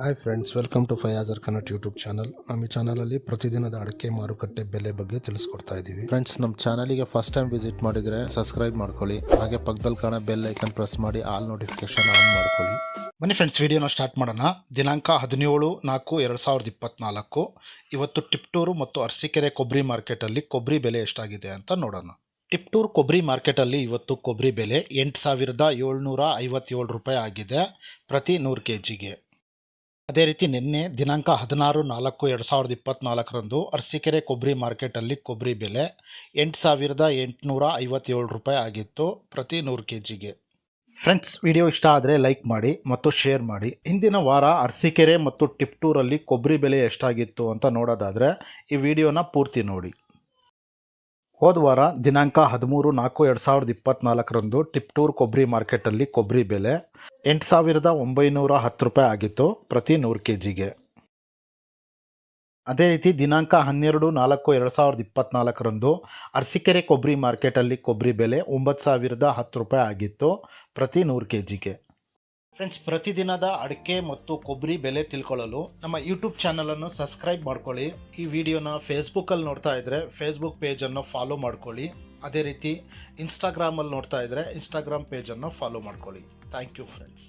Hi friends welcome to ಫಯಾಜರ್ Kannada YouTube channel ನಮ್ಮ ಈ ಚಾನಲಲ್ಲಿ ಪ್ರತಿದಿನದ ಅಡಿಕೆ ಮಾರುಕಟ್ಟೆ ಬೆಲೆ ಬಗ್ಗೆ ತಿಳಿಸ್ಕೊಡ್ತಾ ಇದ್ದೀವಿ. ಫ್ರೆಂಡ್ಸ್ ನಮ್ಮ ಚಾನಲಿಗೆ ಫಸ್ಟ್ ಟೈಮ್ ವಿಸಿಟ್ ಮಾಡಿದರೆ ಸಬ್ಸ್ಕ್ರೈಬ್ ಮಾಡ್ಕೊಳ್ಳಿ. ಹಾಗೆ ಪಕ್ಕದಲ್ಲಿ ಕಾಣೋ ಬೆಲ್ ಐಕನ್ ಪ್ರೆಸ್ ಮಾಡಿ ಆಲ್ ನೋಟಿಫಿಕೇಶನ್ ಆನ್ ಮಾಡ್ಕೊಳ್ಳಿ. ಬನ್ನಿ ಫ್ರೆಂಡ್ಸ್ ವಿಡಿಯೋನ ಸ್ಟಾರ್ಟ್ ಮಾಡೋಣ. ದಿನಾಂಕ ಹದಿನೇಳು ನಾಲ್ಕು ಎರಡು ಸಾವಿರದ ಇಪ್ಪತ್ನಾಲ್ಕು. ಇವತ್ತು ಟಿಪ್ಟೂರು ಮತ್ತು ಅರಸೀಕೆರೆ ಕೊಬ್ಬರಿ ಮಾರ್ಕೆಟಲ್ಲಿ ಕೊಬ್ಬರಿ ಬೆಲೆ ಎಷ್ಟಾಗಿದೆ ಅಂತ ನೋಡೋಣ. ಟಿಪ್ಟೂರ್ ಕೊಬ್ಬರಿ ಮಾರ್ಕೆಟಲ್ಲಿ ಇವತ್ತು ಕೊಬ್ಬರಿ ಬೆಲೆ ಎಂಟು ಸಾವಿರದ ಏಳ್ನೂರ ಐವತ್ತೇಳು ರೂಪಾಯಿ ಆಗಿದೆ ಪ್ರತಿ ನೂರು ಕೆ ಜಿಗೆ ಅದೇ ರೀತಿ ನಿನ್ನೆ ದಿನಾಂಕ ಹದಿನಾರು ನಾಲ್ಕು ಎರಡು ಸಾವಿರದ ಇಪ್ಪತ್ತ್ನಾಲ್ಕರಂದು ಅರಸೀಕೆರೆ ಕೊಬ್ಬರಿ ಮಾರ್ಕೆಟಲ್ಲಿ ಕೊಬ್ಬರಿ ಬೆಲೆ ಎಂಟು ಸಾವಿರದ ಎಂಟುನೂರ ಐವತ್ತೇಳು ರೂಪಾಯಿ ಆಗಿತ್ತು ಪ್ರತಿ ನೂರು ಕೆ ಜಿಗೆ ಫ್ರೆಂಡ್ಸ್, ವಿಡಿಯೋ ಇಷ್ಟ ಆದರೆ ಲೈಕ್ ಮಾಡಿ ಮತ್ತು ಶೇರ್ ಮಾಡಿ. ಹಿಂದಿನ ವಾರ ಅರಸೀಕೆರೆ ಮತ್ತು ಟಿಪ್ಟೂರಲ್ಲಿ ಕೊಬ್ಬರಿ ಬೆಲೆ ಎಷ್ಟಾಗಿತ್ತು ಅಂತ ನೋಡೋದಾದರೆ ಈ ವಿಡಿಯೋನ ಪೂರ್ತಿ ನೋಡಿ. ಹೋದ ವಾರ ದಿನಾಂಕ ಹದಿಮೂರು ನಾಲ್ಕು ಎರಡು ಸಾವಿರದ ಇಪ್ಪತ್ನಾಲ್ಕರಂದು ಟಿಪ್ಟೂರ್ ಕೊಬ್ಬರಿ ಮಾರ್ಕೆಟಲ್ಲಿ ಕೊಬ್ಬರಿ ಬೆಲೆ ಎಂಟು ಸಾವಿರದ ಒಂಬೈನೂರ ಹತ್ತು ರೂಪಾಯಿ ಆಗಿತ್ತು ಪ್ರತಿ ನೂರು ಕೆ ಜಿಗೆ ಅದೇ ರೀತಿ ದಿನಾಂಕ ಹನ್ನೆರಡು ನಾಲ್ಕು ಎರಡು ಸಾವಿರದ ಇಪ್ಪತ್ನಾಲ್ಕರಂದು ಅರಸೀಕೆರೆ ಕೊಬ್ಬರಿ ಮಾರ್ಕೆಟಲ್ಲಿ ಕೊಬ್ಬರಿ ಬೆಲೆ ಒಂಬತ್ತು ಸಾವಿರದ ಹತ್ತು ರೂಪಾಯಿ ಆಗಿತ್ತು ಪ್ರತಿ ನೂರು ಕೆ ಜಿಗೆ ಫ್ರೆಂಡ್ಸ್ ಪ್ರತಿದಿನದ ಅಡಿಕೆ ಮತ್ತು ಕೊಬ್ಬರಿ ಬೆಲೆ ತಿಳ್ಕೊಳ್ಳಲು ನಮ್ಮ ಯೂಟ್ಯೂಬ್ ಚಾನಲನ್ನು ಸಬ್ಸ್ಕ್ರೈಬ್ ಮಾಡ್ಕೊಳ್ಳಿ. ಈ ವಿಡಿಯೋನ ಫೇಸ್ಬುಕ್ಕಲ್ಲಿ ನೋಡ್ತಾ ಇದ್ದರೆ ಫೇಸ್ಬುಕ್ ಪೇಜನ್ನು ಫಾಲೋ ಮಾಡ್ಕೊಳ್ಳಿ. ಅದೇ ರೀತಿ ಇನ್ಸ್ಟಾಗ್ರಾಮಲ್ಲಿ ನೋಡ್ತಾ ಇದ್ದರೆ ಇನ್ಸ್ಟಾಗ್ರಾಮ್ ಪೇಜನ್ನು ಫಾಲೋ ಮಾಡ್ಕೊಳ್ಳಿ. Thank you friends